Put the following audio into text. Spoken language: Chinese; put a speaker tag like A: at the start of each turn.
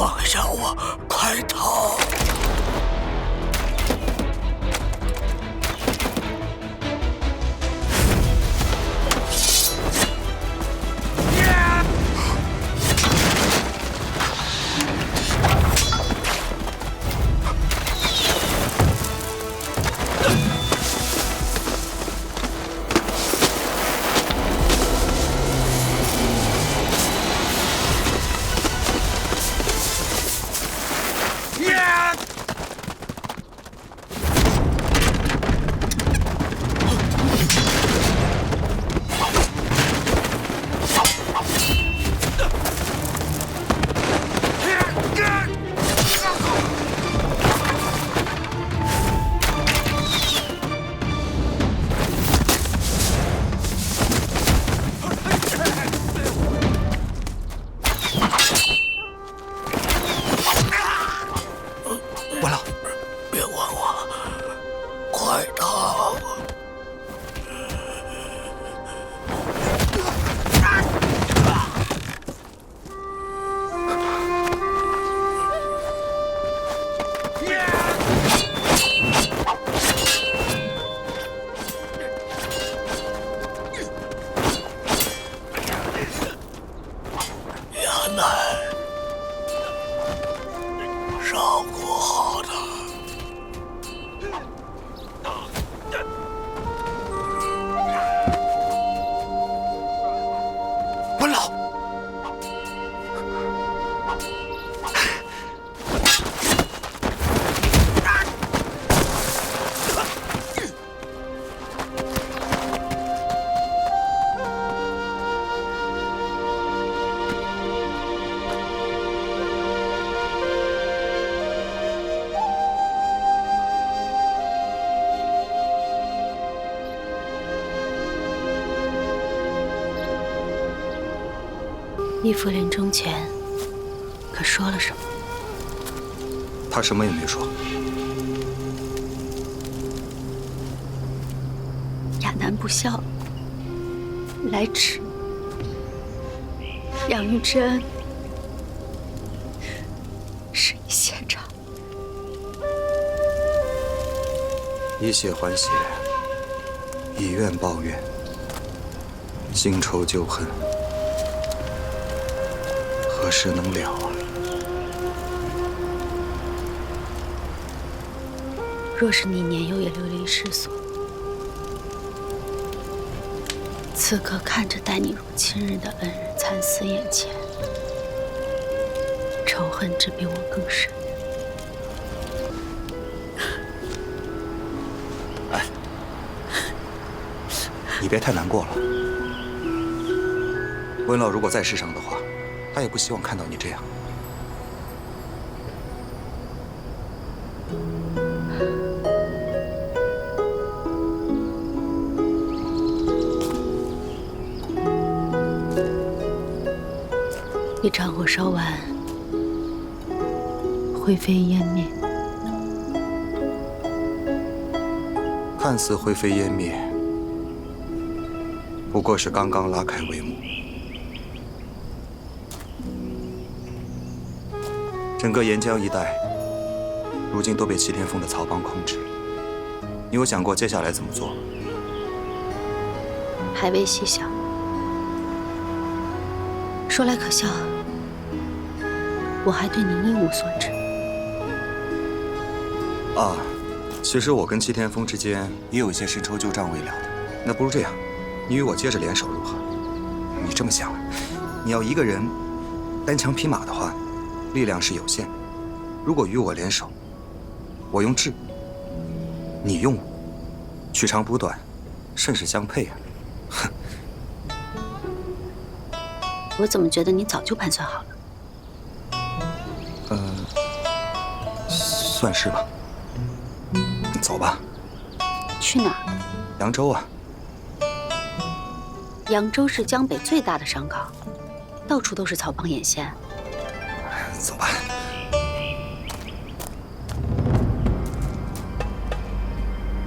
A: 放下我，快逃！快逃！衙内，照顾好
B: 温老
C: 义父临终前可说了什么？
B: 他什么也没说。
C: 亚楠不孝，来迟，养育之恩，是你谢偿。
B: 以血还血，以怨报怨，新仇旧恨，何时能了啊？
C: 若是你年幼也流离失所，此刻看着待你如亲人的恩人惨死眼前，仇恨只比我更深。
B: 哎你别太难过了。温老如果在世上的话，他也不希望看到你这样。
C: 一场火烧完，灰飞烟灭。
B: 看似灰飞烟灭，不过是刚刚拉开帷幕。整个沿江一带，如今都被齐天峰的曹帮控制。你有想过接下来怎么做？
C: 还未细想。说来可笑，我还对你一无所知。
B: 啊，其实我跟齐天峰之间也有一些深仇旧账未了的。那不如这样，你与我接着联手如何？你这么想，你要一个人单枪匹马的话，力量是有限。如果与我联手，我用智，你用武，取长补短，甚是相配啊！
C: 哼 我怎么觉得你早就盘算好了？
B: 嗯、算是吧。走吧，
C: 去哪儿？
B: 扬州啊。
C: 扬州是江北最大的商港，到处都是曹帮眼线。
B: 走吧。